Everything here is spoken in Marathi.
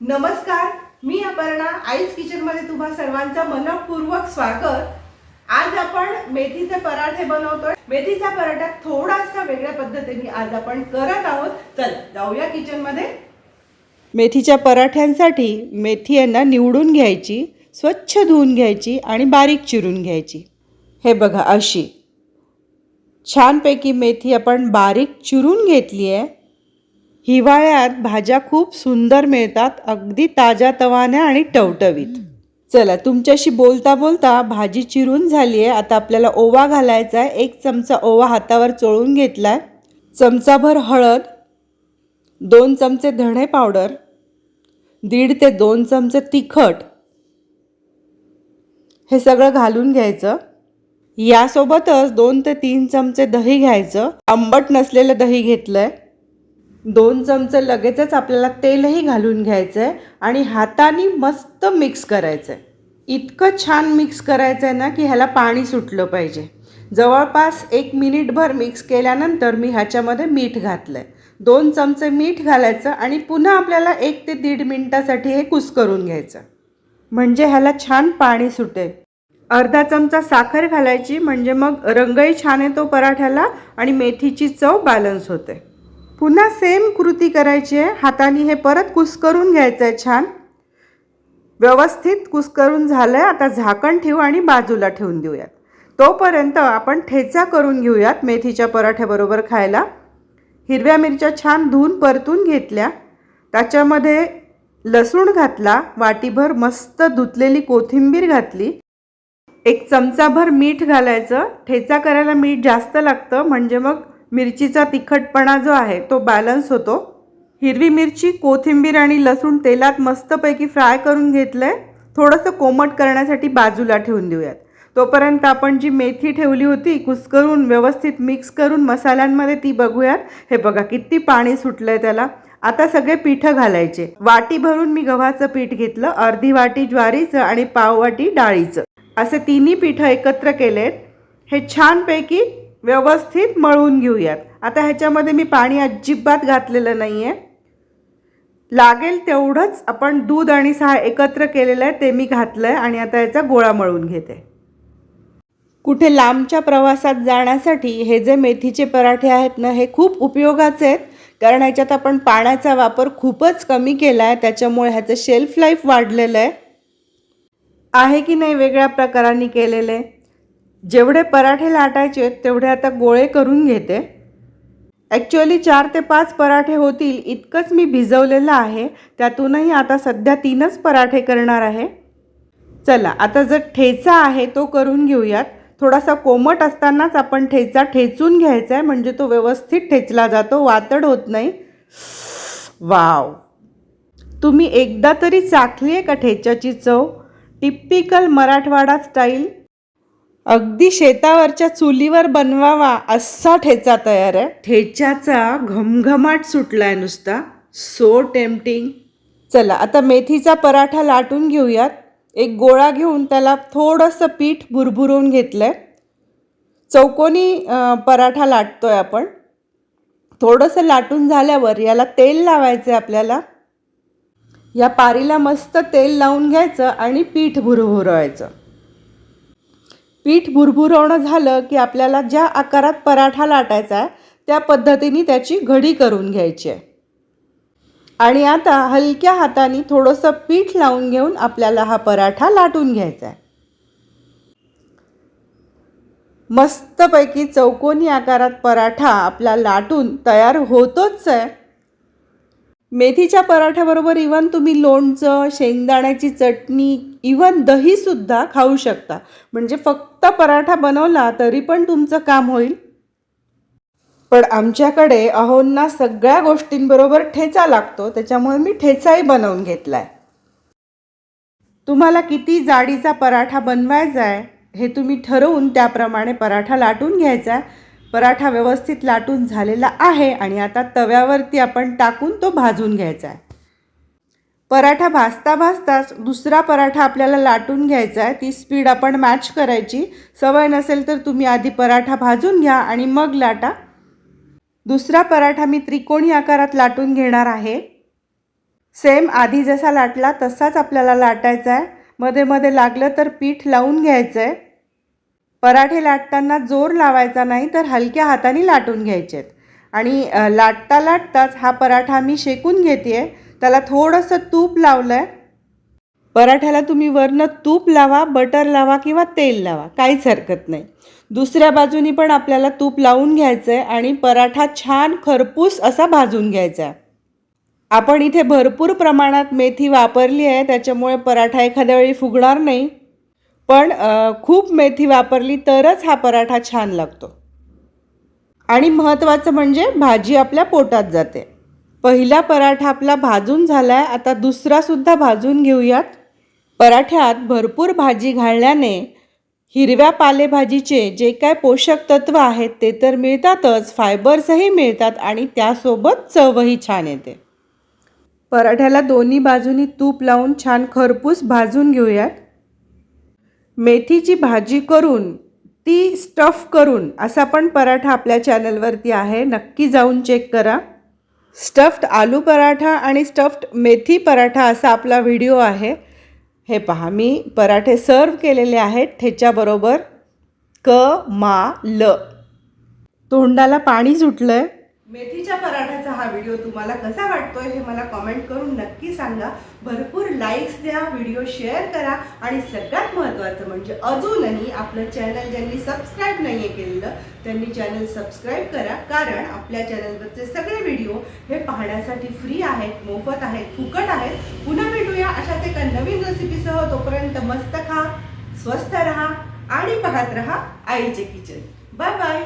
नमस्कार मी अपर्णा आईस किचनमध्ये तुम्हा सर्वांचं मनपूर्वक स्वागत. आज आपण मेथीचे पराठे बनवतोय. मेथीचा पराठा थोडासा वेगळ्या पद्धतीने आज आपण करत आहोत. चल जाऊया किचनमध्ये. मेथीच्या पराठ्यांसाठी मेथी यांना निवडून घ्यायची स्वच्छ धुवून घ्यायची आणि बारीक चिरून घ्यायची. हे बघा अशी. छानपैकी मेथी आपण बारीक चिरून घेतली आहे. हिवाळ्यात भाज्या खूप सुंदर मिळतात अगदी ताज्या तवान्या आणि टवटवीत. चला तुमच्याशी बोलता बोलता भाजी चिरून झाली आहे आता आपल्याला ओवा घालायचा आहे एक चमचा ओवा हातावर चोळून घेतला आहे चमचाभर हळद दोन चमचे धणे पावडर दीड ते दोन चमचे तिखट. हे सगळं घालून घ्यायचं. यासोबतच दोन ते तीन चमचे दही घ्यायचं. आंबट नसलेलं दही घेतलं आहे दोन चमचे लगेचच आपल्याला तेलही घालून घ्यायचं आहे आणि हाताने मस्त मिक्स करायचं आहे इतकं छान मिक्स करायचं आहे ना की ह्याला पाणी सुटलं पाहिजे. जवळपास एक मिनिटभर मिक्स केल्यानंतर मी ह्याच्यामध्ये मीठ घातलं आहे दोन चमचे मीठ घालायचं आणि पुन्हा आपल्याला एक ते दीड मिनटासाठी हे कुस्करून घ्यायचं. म्हणजे ह्याला छान पाणी सुटेल. अर्धा चमचा साखर घालायची म्हणजे मग रंगही छान येतो पराठ्याला आणि मेथीची चव बॅलन्स होते. पुन्हा सेम कृती करायची आहे. हाताने हे परत कुस्करून घ्यायचं आहे छान. व्यवस्थित कुस्करून झालं आहे आता झाकण ठेवू आणि बाजूला ठेवून देऊयात. तोपर्यंत आपण ठेचा करून घेऊयात मेथीच्या पराठ्याबरोबर खायला. हिरव्या मिरच्या छान धुवून परतून घेतल्या. त्याच्यामध्ये लसूण घातला. वाटीभर मस्त धुतलेली कोथिंबीर घातली. एक चमचाभर मीठ घालायचं. ठेचा करायला मीठ जास्त लागतं. म्हणजे मग मिरचीचा तिखटपणा जो आहे तो बॅलन्स होतो. हिरवी मिरची कोथिंबीर आणि लसूण तेलात मस्तपैकी फ्राय करून घेतलं. आहे थोडंसं कोमट करण्यासाठी बाजूला ठेवून देऊयात. तोपर्यंत आपण जी मेथी ठेवली होती कुस्करून व्यवस्थित मिक्स करून मसाल्यांमध्ये ती बघूयात. हे बघा किती पाणी सुटलं आहे त्याला. आता सगळे पिठं घालायचे. वाटी भरून मी गव्हाचं पीठ घेतलं अर्धी वाटी ज्वारीचं आणि पाववाटी डाळीचं. असे तिन्ही पिठं एकत्र केलेत. हे छानपैकी व्यवस्थित मळून घेऊयात. आता ह्याच्यामध्ये मी पाणी अजिबात घातलेलं नाही आहे लागेल तेवढंच आपण दूध आणि सहा एकत्र केलेलं आहे ते मी घातलं आहे आणि आता याचा गोळा मळून घेते. कुठे लांबच्या प्रवासात जाण्यासाठी हे जे मेथीचे पराठे आहेत ना हे खूप उपयोगाचे आहेत. कारण ह्याच्यात आपण पाण्याचा वापर खूपच कमी केला आहे त्याच्यामुळे ह्याचं शेल्फ लाईफ वाढलेलं आहे. आहे की नाही वेगळ्या प्रकाराने केलेले? जेवढे पराठे लाटायचे तेवढे आता गोळे करून घेते. ॲक्च्युअली चार ते पाच पराठे होतील इतकंच मी भिजवलेलं आहे. त्यातूनही आता सध्या तीनच पराठे करणार आहे. चला आता जर ठेचा आहे तो करून घेऊयात. थोडासा कोमट असतानाच आपण ठेचा ठेचून घ्यायचा आहे म्हणजे तो व्यवस्थित ठेचला जातो वातड होत नाही. वाव. तुम्ही एकदा तरी चाखली आहे का ठेच्याची चव? टिपिकल मराठवाडा स्टाईल अगदी शेतावरच्या चुलीवर बनवावा असा ठेचा तयार आहे. ठेच्याचा घमघमाट सुटला आहे नुसता. सो टेम्पटिंग चला आता मेथीचा पराठा लाटून घेऊयात. एक गोळा घेऊन त्याला थोडंसं पीठ भुरभुरवून घेतलं आहे चौकोनी पराठा लाटतोय आपण. थोडंसं लाटून झाल्यावर याला तेल लावायचं आहे आपल्याला. या पारीला मस्त तेल लावून घ्यायचं आणि पीठ भुरभुरवायचं. पीठ भुरभुरवणं झालं की आपल्याला ज्या आकारात पराठा लाटायचा आहे त्या पद्धतीने त्याची घडी करून घ्यायची आहे. आणि आता हलक्या हाताने थोडंसं पीठ लावून घेऊन आपल्याला हा पराठा लाटून घ्यायचा आहे. मस्तपैकी चौकोनी आकारात पराठा आपला लाटून तयार होतोच आहे. मेथीच्या पराठ्याबरोबर इवन तुम्ही लोणचं शेंगदाण्याची चटणी इवन दहीसुद्धा खाऊ शकता. म्हणजे फक्त पराठा बनवला तरी पण तुमचं काम होईल. पण आमच्याकडे अहोंना सगळ्या गोष्टींबरोबर ठेचा लागतो त्याच्यामुळे मी ठेचाही बनवून घेतला आहे तुम्हाला किती जाडीचा पराठा बनवायचा आहे हे तुम्ही ठरवून त्याप्रमाणे पराठा लाटून घ्यायचा आहे पराठा व्यवस्थित लाटून झालेला आहे आणि आता तव्यावरती आपण टाकून तो भाजून घ्यायचा आहे पराठा भाजता भाजताच दुसरा पराठा आपल्याला लाटून घ्यायचा आहे. ती स्पीड आपण मॅच करायची. सवय नसेल तर तुम्ही आधी पराठा भाजून घ्या आणि मग लाटा. दुसरा पराठा मी त्रिकोणी आकारात लाटून घेणार आहे. सेम आधी जसा लाटला तसाच आपल्याला लाटायचा आहे. मध्ये मध्ये लागलं तर पीठ लावून घ्यायचं आहे पराठे लाटताना जोर लावायचा नाही तर हलक्या हाताने लाटून घ्यायचे आहेत आणि लाटता लाटताच हा पराठा मी शेकून घेते आहे त्याला थोडंसं तूप लावलं आहे पराठ्याला तुम्ही वरनं तूप लावा बटर लावा किंवा तेल लावा काहीच हरकत नाही. दुसऱ्या बाजूनी पण आपल्याला तूप लावून घ्यायचं आहे आणि पराठा छान खरपूस असा भाजून घ्यायचा. आहे आपण इथे भरपूर प्रमाणात मेथी वापरली आहे त्याच्यामुळे पराठा एखाद्या वेळी फुगणार नाही. पण खूप मेथी वापरली तरच हा पराठा छान लागतो. आणि महत्त्वाचं म्हणजे भाजी आपल्या पोटात जाते. पहिला पराठा आपला भाजून झाला आहे आता दुसरासुद्धा भाजून घेऊयात. पराठ्यात भरपूर भाजी घालण्याने हिरव्या पालेभाजीचे जे काय पोषक तत्व आहेत ते तर मिळतातच फायबर्सही मिळतात आणि त्यासोबत चवही छान येते. पराठ्याला दोन्ही बाजूनी तूप लावून छान खरपूस भाजून घेऊयात. मेथीची भाजी करून ती स्टफ करून असा पण पराठा आपल्या चॅनलवरती आहे. नक्की जाऊन चेक करा. स्टफ्ड आलू पराठा आणि स्टफ्ड मेथी पराठा असा आपला व्हिडिओ आहे. हे पहा मी पराठे सर्व केलेले आहेत ठेच्याबरोबर क मा ल. तोंडाला पाणी सुटलं आहे मेथीच्या पराठ्याचा हा व्हिडिओ तुम्हाला कसा वाटतोय हे मला कमेंट करून नक्की सांगा. भरपूर लाईक्स द्या व्हिडिओ शेअर करा आणि सगळ्यात महत्त्वाचं म्हणजे अजूनही आपलं चॅनल ज्यांनी सबस्क्राईब नाही आहे केलेलं त्यांनी चॅनल सबस्क्राईब करा. कारण आपल्या चॅनलवरचे सगळे व्हिडिओ हे पाहण्यासाठी फ्री आहेत मोफत आहेत फुकट आहेत. पुन्हा भेटूया अशाच एका नवीन रेसिपीसह तोपर्यंत मस्त खा स्वस्त रहा आणि पाहत रहा आईचे किचन बाय बाय